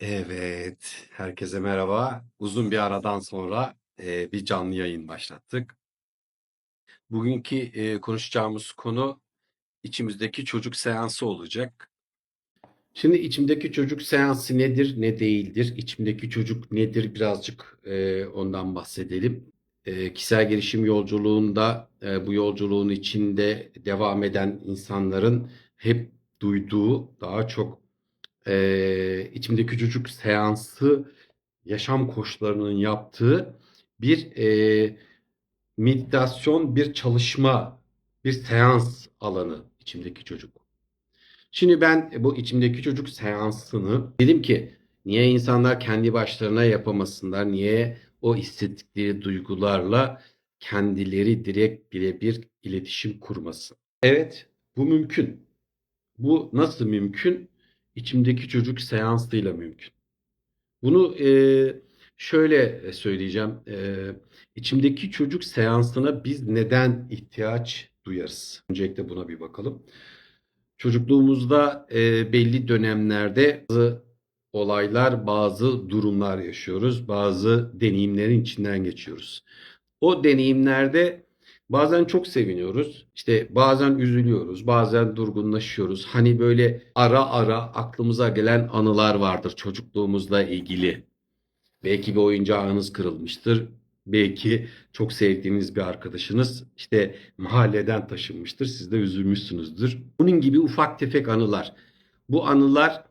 Evet, herkese merhaba. Uzun bir aradan sonra e, bir canlı yayın başlattık. Bugünkü e, konuşacağımız konu içimizdeki çocuk seansı olacak. Şimdi içimdeki çocuk seansı nedir, ne değildir? İçimdeki çocuk nedir? Birazcık e, ondan bahsedelim. E, kişisel gelişim yolculuğunda, e, bu yolculuğun içinde devam eden insanların hep duyduğu, daha çok e, içimdeki çocuk seansı yaşam koçlarının yaptığı bir e, meditasyon, bir çalışma, bir seans alanı içimdeki çocuk. Şimdi ben bu içimdeki çocuk seansını dedim ki niye insanlar kendi başlarına yapamasınlar? Niye o hissettikleri duygularla kendileri direkt birebir iletişim kurmasın? Evet, bu mümkün. Bu nasıl mümkün? İçimdeki çocuk seansıyla mümkün. Bunu e, şöyle söyleyeceğim. E, içimdeki çocuk seansına biz neden ihtiyaç duyarız? Öncelikle buna bir bakalım. Çocukluğumuzda e, belli dönemlerde bazı olaylar, bazı durumlar yaşıyoruz. Bazı deneyimlerin içinden geçiyoruz. O deneyimlerde bazen çok seviniyoruz. İşte bazen üzülüyoruz, bazen durgunlaşıyoruz. Hani böyle ara ara aklımıza gelen anılar vardır çocukluğumuzla ilgili. Belki bir oyuncağınız kırılmıştır. Belki çok sevdiğiniz bir arkadaşınız işte mahalleden taşınmıştır. Siz de üzülmüşsünüzdür. Bunun gibi ufak tefek anılar. Bu anılar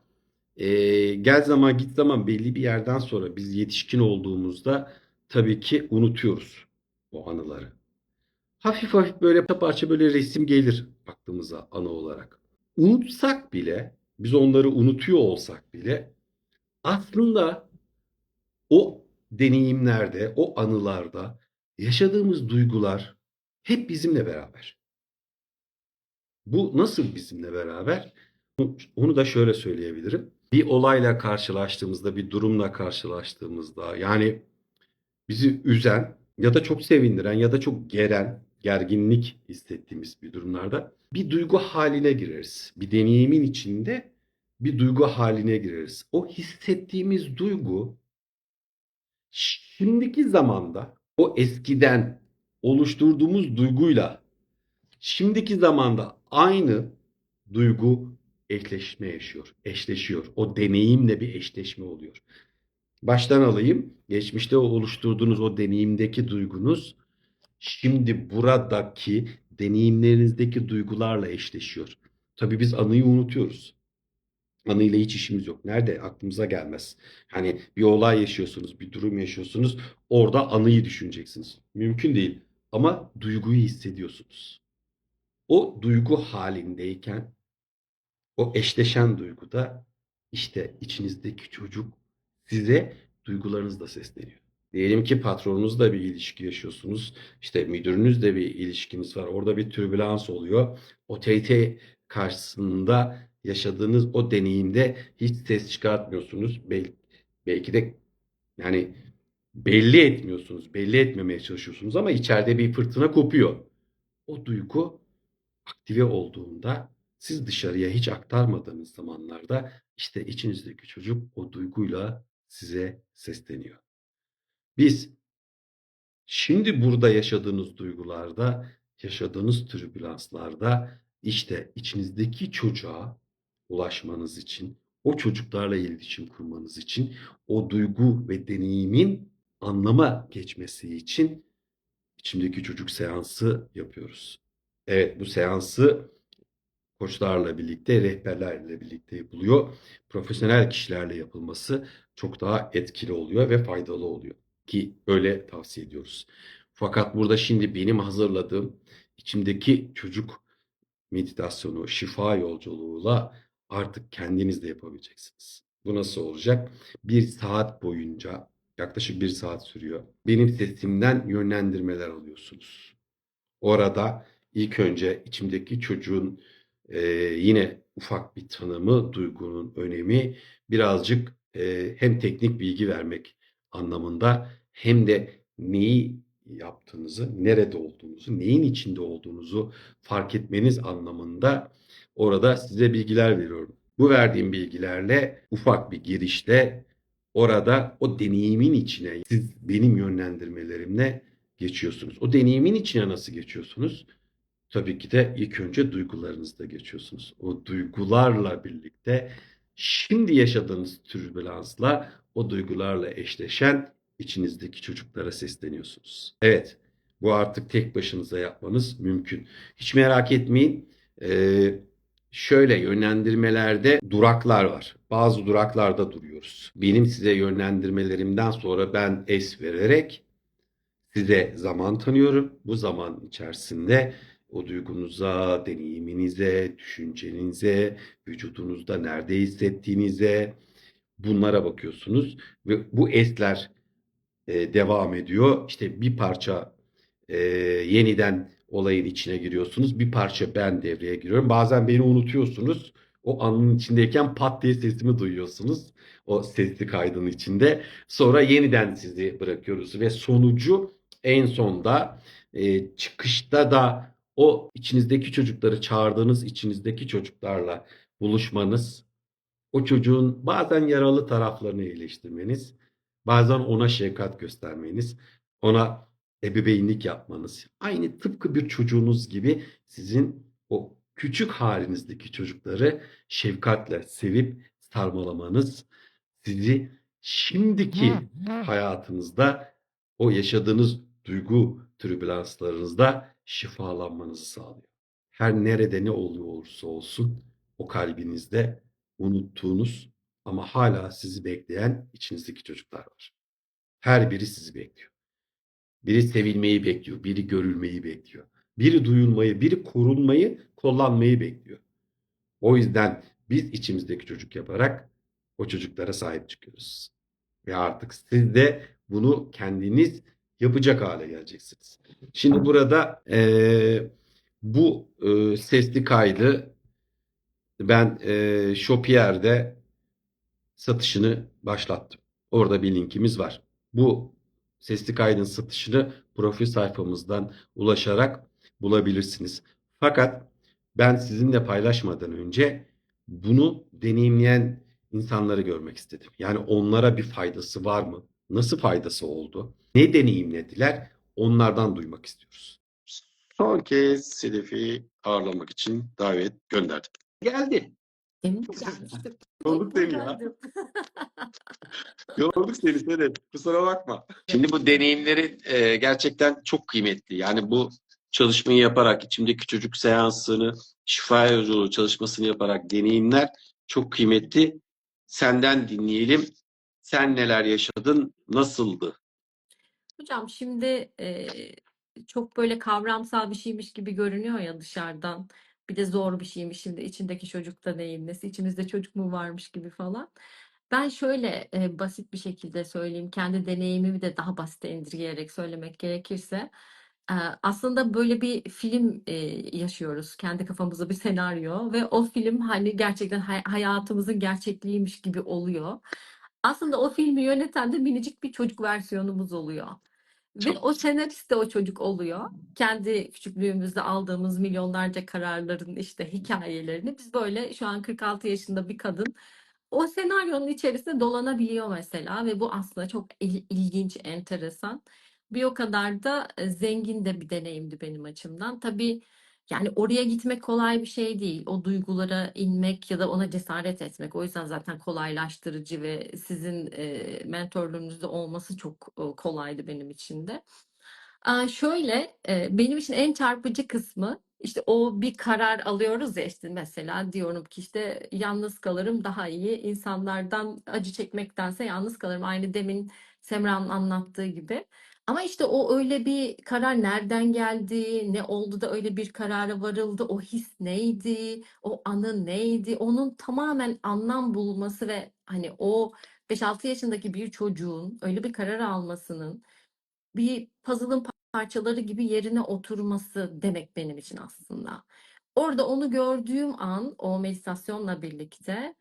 e, gel zaman git zaman belli bir yerden sonra biz yetişkin olduğumuzda tabii ki unutuyoruz o anıları. Hafif hafif böyle parça böyle resim gelir aklımıza anı olarak. Unutsak bile, biz onları unutuyor olsak bile aslında o deneyimlerde, o anılarda yaşadığımız duygular hep bizimle beraber. Bu nasıl bizimle beraber? Onu da şöyle söyleyebilirim. Bir olayla karşılaştığımızda, bir durumla karşılaştığımızda yani bizi üzen ya da çok sevindiren ya da çok geren, gerginlik hissettiğimiz bir durumlarda bir duygu haline gireriz. Bir deneyimin içinde bir duygu haline gireriz. O hissettiğimiz duygu şimdiki zamanda o eskiden oluşturduğumuz duyguyla şimdiki zamanda aynı duygu eşleşme yaşıyor, eşleşiyor. O deneyimle bir eşleşme oluyor. Baştan alayım. Geçmişte oluşturduğunuz o deneyimdeki duygunuz şimdi buradaki deneyimlerinizdeki duygularla eşleşiyor. Tabii biz anıyı unutuyoruz. Anıyla hiç işimiz yok. Nerede? Aklımıza gelmez. Hani bir olay yaşıyorsunuz, bir durum yaşıyorsunuz. Orada anıyı düşüneceksiniz. Mümkün değil. Ama duyguyu hissediyorsunuz. O duygu halindeyken o eşleşen duyguda işte içinizdeki çocuk size duygularınızla sesleniyor. Diyelim ki patronunuzla bir ilişki yaşıyorsunuz. İşte müdürünüzle bir ilişkiniz var. Orada bir türbülans oluyor. Otorite karşısında yaşadığınız o deneyimde hiç ses çıkartmıyorsunuz. Belki, belki de yani belli etmiyorsunuz. Belli etmemeye çalışıyorsunuz ama içeride bir fırtına kopuyor. O duygu aktive olduğunda siz dışarıya hiç aktarmadığınız zamanlarda işte içinizdeki çocuk o duyguyla size sesleniyor. Biz şimdi burada yaşadığınız duygularda, yaşadığınız türbülanslarda işte içinizdeki çocuğa ulaşmanız için, o çocuklarla iletişim kurmanız için, o duygu ve deneyimin anlama geçmesi için içimdeki çocuk seansı yapıyoruz. Evet bu seansı koçlarla birlikte, rehberlerle birlikte yapılıyor. Profesyonel kişilerle yapılması çok daha etkili oluyor ve faydalı oluyor. Ki öyle tavsiye ediyoruz. Fakat burada şimdi benim hazırladığım içimdeki çocuk meditasyonu, şifa yolculuğuyla artık kendiniz de yapabileceksiniz. Bu nasıl olacak? Bir saat boyunca, yaklaşık bir saat sürüyor. Benim sesimden yönlendirmeler alıyorsunuz. Orada ilk önce içimdeki çocuğun e, yine ufak bir tanımı, duygunun önemi, birazcık e, hem teknik bilgi vermek anlamında hem de neyi yaptığınızı, nerede olduğunuzu, neyin içinde olduğunuzu fark etmeniz anlamında orada size bilgiler veriyorum. Bu verdiğim bilgilerle ufak bir girişle orada o deneyimin içine siz benim yönlendirmelerimle geçiyorsunuz. O deneyimin içine nasıl geçiyorsunuz? Tabii ki de ilk önce duygularınızda geçiyorsunuz. O duygularla birlikte şimdi yaşadığınız türbülansla o duygularla eşleşen içinizdeki çocuklara sesleniyorsunuz. Evet, bu artık tek başınıza yapmanız mümkün. Hiç merak etmeyin. Ee, şöyle yönlendirmelerde duraklar var. Bazı duraklarda duruyoruz. Benim size yönlendirmelerimden sonra ben es vererek size zaman tanıyorum. Bu zaman içerisinde o duygunuza, deneyiminize, düşüncenize, vücudunuzda nerede hissettiğinize bunlara bakıyorsunuz ve bu esler e, devam ediyor. İşte bir parça e, yeniden olayın içine giriyorsunuz. Bir parça ben devreye giriyorum. Bazen beni unutuyorsunuz. O anın içindeyken pat diye sesimi duyuyorsunuz. O sesli kaydın içinde. Sonra yeniden sizi bırakıyoruz ve sonucu en sonda e, çıkışta da o içinizdeki çocukları çağırdığınız içinizdeki çocuklarla buluşmanız, o çocuğun bazen yaralı taraflarını iyileştirmeniz, bazen ona şefkat göstermeniz, ona ebeveynlik yapmanız, aynı tıpkı bir çocuğunuz gibi sizin o küçük halinizdeki çocukları şefkatle sevip sarmalamanız sizi şimdiki hayatınızda o yaşadığınız duygu türbülanslarınızda şifalanmanızı sağlıyor. Her nerede ne oluyor olursa olsun o kalbinizde unuttuğunuz ama hala sizi bekleyen içinizdeki çocuklar var. Her biri sizi bekliyor. Biri sevilmeyi bekliyor, biri görülmeyi bekliyor. Biri duyulmayı, biri korunmayı, kollanmayı bekliyor. O yüzden biz içimizdeki çocuk yaparak o çocuklara sahip çıkıyoruz. Ve artık siz de bunu kendiniz yapacak hale geleceksiniz. Şimdi burada eee, bu eee, sesli kaydı ben eee Shopier'de satışını başlattım. Orada bir linkimiz var. Bu sesli kaydın satışını profil sayfamızdan ulaşarak bulabilirsiniz. Fakat ben sizinle paylaşmadan önce bunu deneyimleyen insanları görmek istedim. Yani onlara bir faydası var mı? Nasıl faydası oldu? Ne deneyimlediler? Onlardan duymak istiyoruz. Son kez Sedef'i ağırlamak için davet gönderdim. Geldi. Emin mi gelmiştim? Yorduk seni ya. Yorduk seni Sedef. Kusura bakma. Şimdi bu deneyimleri e, gerçekten çok kıymetli. Yani bu çalışmayı yaparak, içimdeki çocuk seansını, şifa yolculuğu çalışmasını yaparak deneyimler çok kıymetli. Senden dinleyelim. Sen neler yaşadın? Nasıldı? Hocam şimdi e, çok böyle kavramsal bir şeymiş gibi görünüyor ya dışarıdan. Bir de zor bir şeymiş şimdi içindeki çocuk da neyimlesi, içimizde çocuk mu varmış gibi falan. Ben şöyle e, basit bir şekilde söyleyeyim, kendi deneyimimi de daha basite indirgeyerek söylemek gerekirse. e, aslında böyle bir film e, yaşıyoruz, kendi kafamızda bir senaryo ve o film hani gerçekten hay- hayatımızın gerçekliğiymiş gibi oluyor. Aslında o filmi yöneten de minicik bir çocuk versiyonumuz oluyor. Ve Çok o senarist de o çocuk oluyor. Kendi küçüklüğümüzde aldığımız milyonlarca kararların işte hikayelerini biz böyle şu an 46 yaşında bir kadın o senaryonun içerisinde dolanabiliyor mesela ve bu aslında çok il- ilginç, enteresan. Bir o kadar da e, zengin de bir deneyimdi benim açımdan. Tabii yani oraya gitmek kolay bir şey değil. O duygulara inmek ya da ona cesaret etmek. O yüzden zaten kolaylaştırıcı ve sizin e, mentorluğunuzda olması çok e, kolaydı benim için de. Aa, şöyle e, benim için en çarpıcı kısmı işte o bir karar alıyoruz ya işte mesela diyorum ki işte yalnız kalırım daha iyi insanlardan acı çekmektense yalnız kalırım aynı demin Semra'nın anlattığı gibi. Ama işte o öyle bir karar nereden geldi, ne oldu da öyle bir karara varıldı, o his neydi, o anı neydi, onun tamamen anlam bulması ve hani o 5-6 yaşındaki bir çocuğun öyle bir karar almasının bir puzzle'ın parçaları gibi yerine oturması demek benim için aslında. Orada onu gördüğüm an o meditasyonla birlikte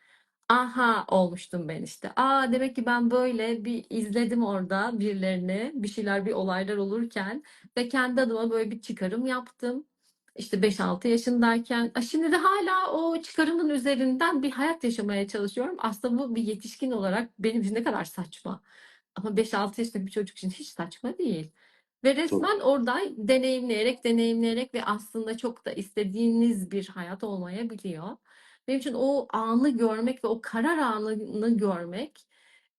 aha olmuştum ben işte. Aa demek ki ben böyle bir izledim orada birilerini, bir şeyler, bir olaylar olurken ve kendi adıma böyle bir çıkarım yaptım. işte 5-6 yaşındayken. A, Şimdi de hala o çıkarımın üzerinden bir hayat yaşamaya çalışıyorum. Aslında bu bir yetişkin olarak benim için ne kadar saçma. Ama 5-6 yaşındaki bir çocuk için hiç saçma değil. Ve resmen orada deneyimleyerek, deneyimleyerek ve aslında çok da istediğiniz bir hayat olmayabiliyor. Benim için o anı görmek ve o karar anını görmek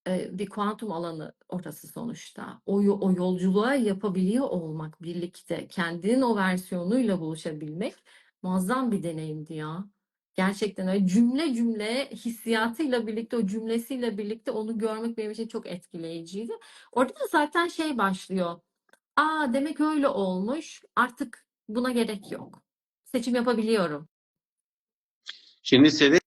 e, bir kuantum alanı orası sonuçta. O, o yolculuğa yapabiliyor olmak birlikte, kendinin o versiyonuyla buluşabilmek muazzam bir deneyimdi ya. Gerçekten öyle cümle cümle hissiyatıyla birlikte, o cümlesiyle birlikte onu görmek benim için çok etkileyiciydi. Orada da zaten şey başlıyor. Aa demek öyle olmuş. Artık buna gerek yok. Seçim yapabiliyorum. Şimdi Sedef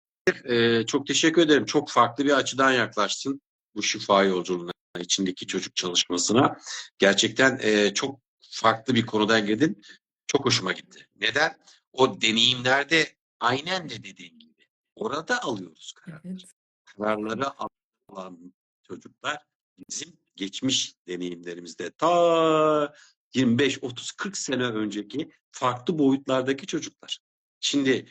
e, çok teşekkür ederim. Çok farklı bir açıdan yaklaştın bu şifa yolculuğuna, içindeki çocuk çalışmasına. Gerçekten e, çok farklı bir konudan girdin. Çok hoşuma gitti. Neden? O deneyimlerde aynen de dediğin gibi. Orada alıyoruz karar. Evet. Kararları alan çocuklar bizim geçmiş deneyimlerimizde ta 25, 30, 40 sene önceki farklı boyutlardaki çocuklar. Şimdi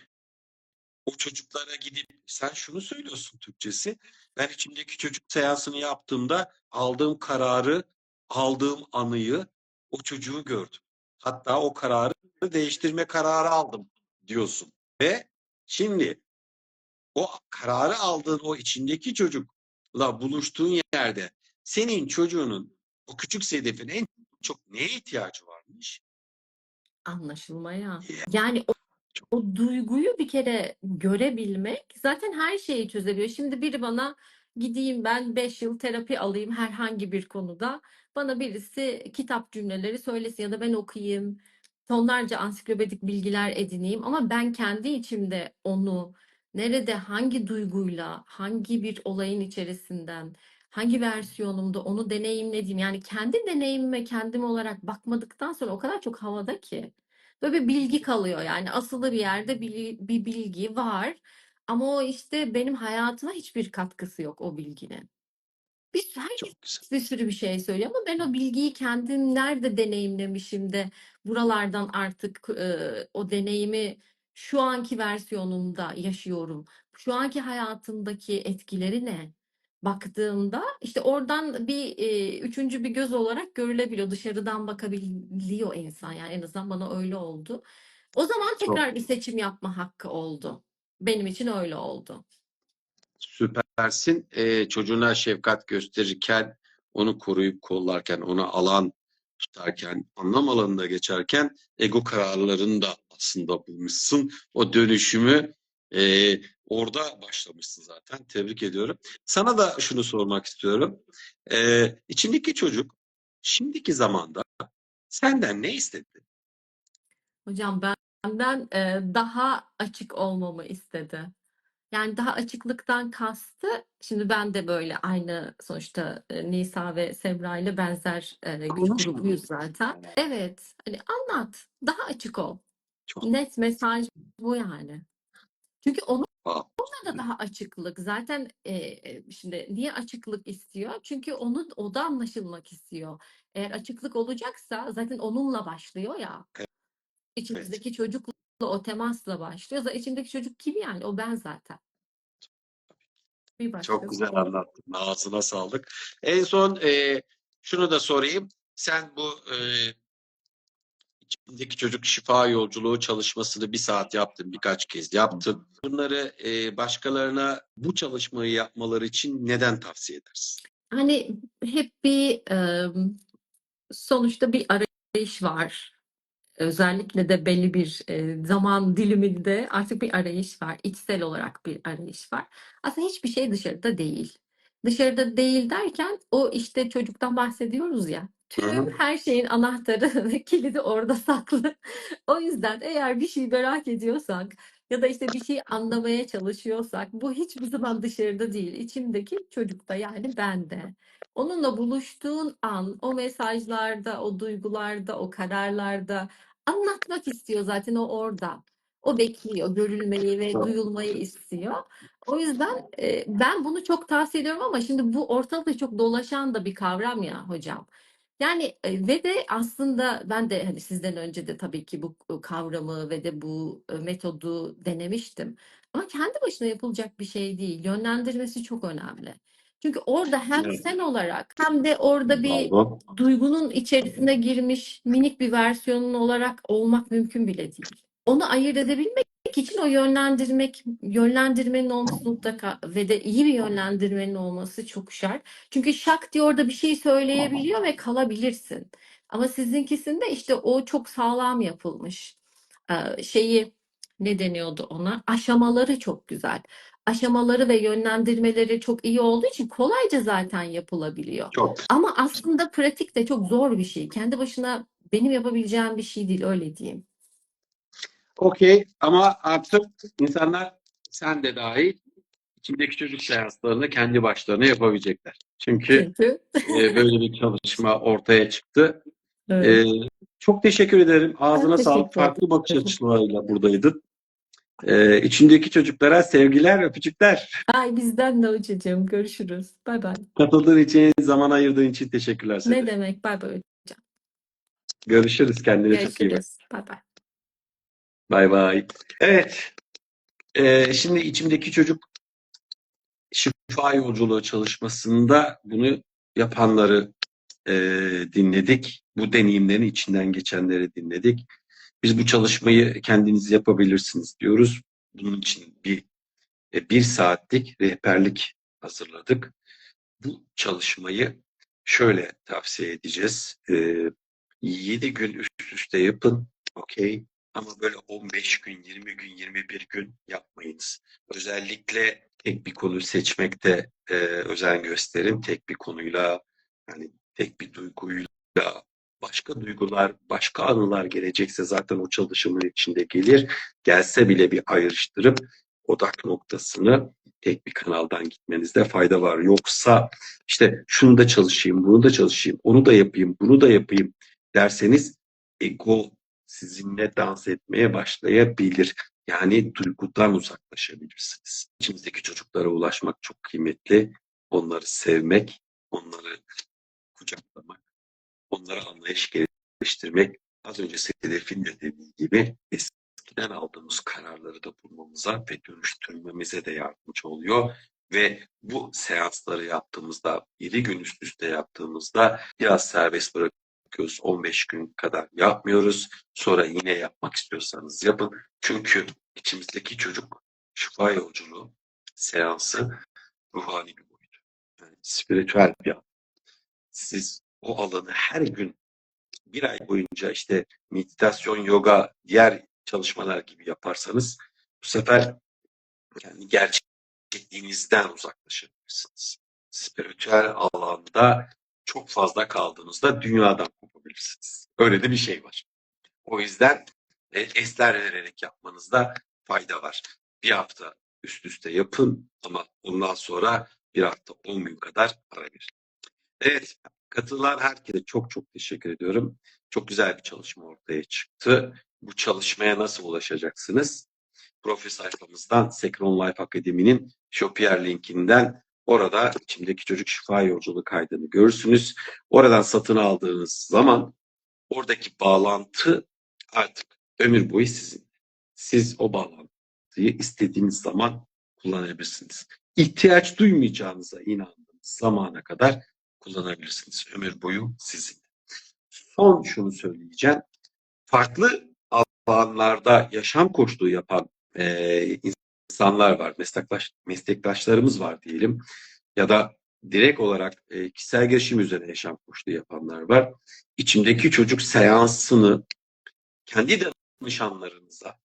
o çocuklara gidip sen şunu söylüyorsun Türkçesi. Ben içimdeki çocuk seansını yaptığımda aldığım kararı, aldığım anıyı, o çocuğu gördüm. Hatta o kararı değiştirme kararı aldım diyorsun. Ve şimdi o kararı aldığın o içindeki çocukla buluştuğun yerde senin çocuğunun o küçük sedefin en çok neye ihtiyacı varmış? Anlaşılmaya. Yani o, o duyguyu bir kere görebilmek zaten her şeyi çözebiliyor. Şimdi biri bana gideyim ben 5 yıl terapi alayım herhangi bir konuda. Bana birisi kitap cümleleri söylesin ya da ben okuyayım. Tonlarca ansiklopedik bilgiler edineyim ama ben kendi içimde onu nerede hangi duyguyla hangi bir olayın içerisinden hangi versiyonumda onu deneyimlediğim yani kendi deneyimime kendim olarak bakmadıktan sonra o kadar çok havada ki. Böyle bir bilgi kalıyor yani asılı bir yerde bir, bir bilgi var ama o işte benim hayatıma hiçbir katkısı yok o bilginin. Bir, herkes Çok güzel. bir sürü bir şey söylüyor ama ben o bilgiyi kendim nerede deneyimlemişim de buralardan artık e, o deneyimi şu anki versiyonumda yaşıyorum. Şu anki hayatımdaki etkileri ne? Baktığımda işte oradan bir e, üçüncü bir göz olarak görülebiliyor. Dışarıdan bakabiliyor insan yani en azından bana öyle oldu. O zaman Çok tekrar bir seçim yapma hakkı oldu. Benim için öyle oldu. Süpersin. Ee, çocuğuna şefkat gösterirken, onu koruyup kollarken, ona alan tutarken, anlam alanında geçerken ego kararlarını da aslında bulmuşsun. O dönüşümü e, orada başlamışsın zaten. Tebrik ediyorum. Sana da şunu sormak istiyorum. Ee, içindeki çocuk şimdiki zamanda senden ne istedi? Hocam benden e, daha açık olmamı istedi. Yani daha açıklıktan kastı, şimdi ben de böyle aynı sonuçta e, Nisa ve Semra ile benzer e, güç grubuyuz zaten. Evet, hani anlat, daha açık ol. Çok Net mesaj bu yani. Çünkü onun Wow. da daha açıklık. Zaten e, şimdi niye açıklık istiyor? Çünkü onun o da anlaşılmak istiyor. Eğer açıklık olacaksa zaten onunla başlıyor ya. Evet. İçimizdeki çocukla o temasla başlıyor. Zaten içimdeki çocuk kim yani? O ben zaten. Bir Çok güzel anlattın. Ağzına sağlık. En son e, şunu da sorayım. Sen bu e, içindeki çocuk şifa yolculuğu çalışmasını bir saat yaptın, birkaç kez yaptın. Bunları e, başkalarına bu çalışmayı yapmaları için neden tavsiye edersin? Hani hep bir e, sonuçta bir arayış var. Özellikle de belli bir e, zaman diliminde artık bir arayış var. İçsel olarak bir arayış var. Aslında hiçbir şey dışarıda değil. Dışarıda değil derken o işte çocuktan bahsediyoruz ya. Hı hı. Tüm her şeyin anahtarı ve kilidi orada saklı. O yüzden eğer bir şey merak ediyorsak ya da işte bir şey anlamaya çalışıyorsak bu hiçbir zaman dışarıda değil. İçimdeki çocukta yani bende. Onunla buluştuğun an o mesajlarda, o duygularda, o kararlarda anlatmak istiyor zaten o orada. O bekliyor, görülmeyi ve duyulmayı istiyor. O yüzden e, ben bunu çok tavsiye ediyorum ama şimdi bu ortalıkta çok dolaşan da bir kavram ya hocam. Yani e, ve de aslında ben de hani sizden önce de tabii ki bu kavramı ve de bu e, metodu denemiştim. Ama kendi başına yapılacak bir şey değil. Yönlendirmesi çok önemli. Çünkü orada hem Evet. sen olarak hem de orada bir Bravo. duygunun içerisine girmiş minik bir versiyonun olarak olmak mümkün bile değil. Onu ayırt edebilmek için o yönlendirmek, yönlendirmenin olması mutlaka ve de iyi bir yönlendirmenin olması çok şart. Çünkü şak diye orada bir şey söyleyebiliyor ve kalabilirsin. Ama sizinkisinde işte o çok sağlam yapılmış. Ee, şeyi ne deniyordu ona? Aşamaları çok güzel. Aşamaları ve yönlendirmeleri çok iyi olduğu için kolayca zaten yapılabiliyor. Çok Ama aslında pratik de çok zor bir şey. Kendi başına benim yapabileceğim bir şey değil öyle diyeyim. Okey ama artık insanlar sen de dahil içindeki çocuk seanslarını kendi başlarına yapabilecekler. Çünkü e, böyle bir çalışma ortaya çıktı. evet. E, çok teşekkür ederim. Ağzına Ben sağlık. Farklı bakış açılarıyla buradaydın. E, içindeki çocuklara sevgiler, öpücükler. Ay bizden de hocacığım. Görüşürüz. Bay bay. Katıldığın için, zaman ayırdığın için teşekkürler Sedef. Ne demek? Bay bay. Görüşürüz. Kendine çok iyi bak. Görüşürüz. Bay bay. Bay bay. Evet. Ee, şimdi içimdeki çocuk şifa yolculuğu çalışmasında bunu yapanları e, dinledik. Bu deneyimlerin içinden geçenleri dinledik. Biz bu çalışmayı kendiniz yapabilirsiniz diyoruz. Bunun için bir e, bir saatlik rehberlik hazırladık. Bu çalışmayı şöyle tavsiye edeceğiz. E, 7 gün üst üste yapın. Okey. Ama böyle 15 gün, 20 gün, 21 gün yapmayınız. Özellikle tek bir konu seçmekte e, özen gösterin. Tek bir konuyla, yani tek bir duyguyla, başka duygular, başka anılar gelecekse zaten o çalışımın içinde gelir. Gelse bile bir ayrıştırıp odak noktasını tek bir kanaldan gitmenizde fayda var. Yoksa işte şunu da çalışayım, bunu da çalışayım, onu da yapayım, bunu da yapayım derseniz ego sizinle dans etmeye başlayabilir. Yani duygudan uzaklaşabilirsiniz. İçimizdeki çocuklara ulaşmak çok kıymetli. Onları sevmek, onları kucaklamak, onlara anlayış geliştirmek. Az önce Sedef'in de dediği gibi eskiden aldığımız kararları da bulmamıza ve dönüştürmemize de yardımcı oluyor. Ve bu seansları yaptığımızda, 7 gün üst üste yaptığımızda biraz serbest bırakıyoruz. 15 gün kadar yapmıyoruz. Sonra yine yapmak istiyorsanız yapın. Çünkü içimizdeki çocuk şifa yolculuğu seansı ruhani bir boyut. Yani spiritüel bir alan. Siz o alanı her gün bir ay boyunca işte meditasyon, yoga, diğer çalışmalar gibi yaparsanız bu sefer yani gerçekliğinizden uzaklaşabilirsiniz. Spiritüel alanda çok fazla kaldığınızda dünyadan kopabilirsiniz. Öyle de bir şey var. O yüzden e, esler vererek yapmanızda fayda var. Bir hafta üst üste yapın ama ondan sonra bir hafta 10 gün kadar ara verin. Evet, katılan herkese çok çok teşekkür ediyorum. Çok güzel bir çalışma ortaya çıktı. Bu çalışmaya nasıl ulaşacaksınız? Profil sayfamızdan Sekron Life Akademi'nin Shopier linkinden orada içimdeki çocuk şifa yolculuğu kaydını görürsünüz. Oradan satın aldığınız zaman oradaki bağlantı artık ömür boyu sizin. Siz o bağlantıyı istediğiniz zaman kullanabilirsiniz. İhtiyaç duymayacağınıza inandığınız zamana kadar kullanabilirsiniz. Ömür boyu sizin. Son şunu söyleyeceğim. Farklı alanlarda yaşam koçluğu yapan e, insanlar var. Meslektaş, meslektaşlarımız var diyelim. Ya da direkt olarak e, kişisel gelişim üzerine yaşam koçluğu yapanlar var. İçimdeki çocuk seansını kendi danışanlarınıza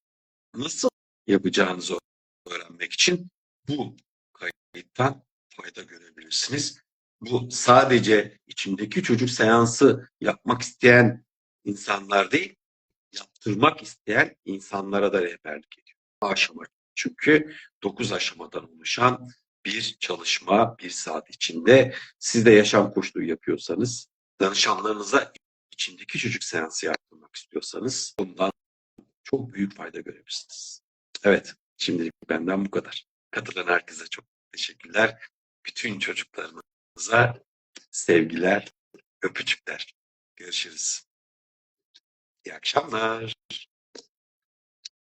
nasıl yapacağınızı öğrenmek için bu kayıttan fayda görebilirsiniz. Bu sadece içimdeki çocuk seansı yapmak isteyen insanlar değil, yaptırmak isteyen insanlara da rehberlik ediyor. Bu aşama. Çünkü 9 aşamadan oluşan bir çalışma bir saat içinde siz de yaşam koçluğu yapıyorsanız, danışanlarınıza içindeki çocuk seansı yaptırmak istiyorsanız bundan çok büyük fayda görebilirsiniz. Evet, şimdilik benden bu kadar. Katılan herkese çok teşekkürler. Bütün çocuklarımıza sevgiler, öpücükler. Görüşürüz. İyi akşamlar.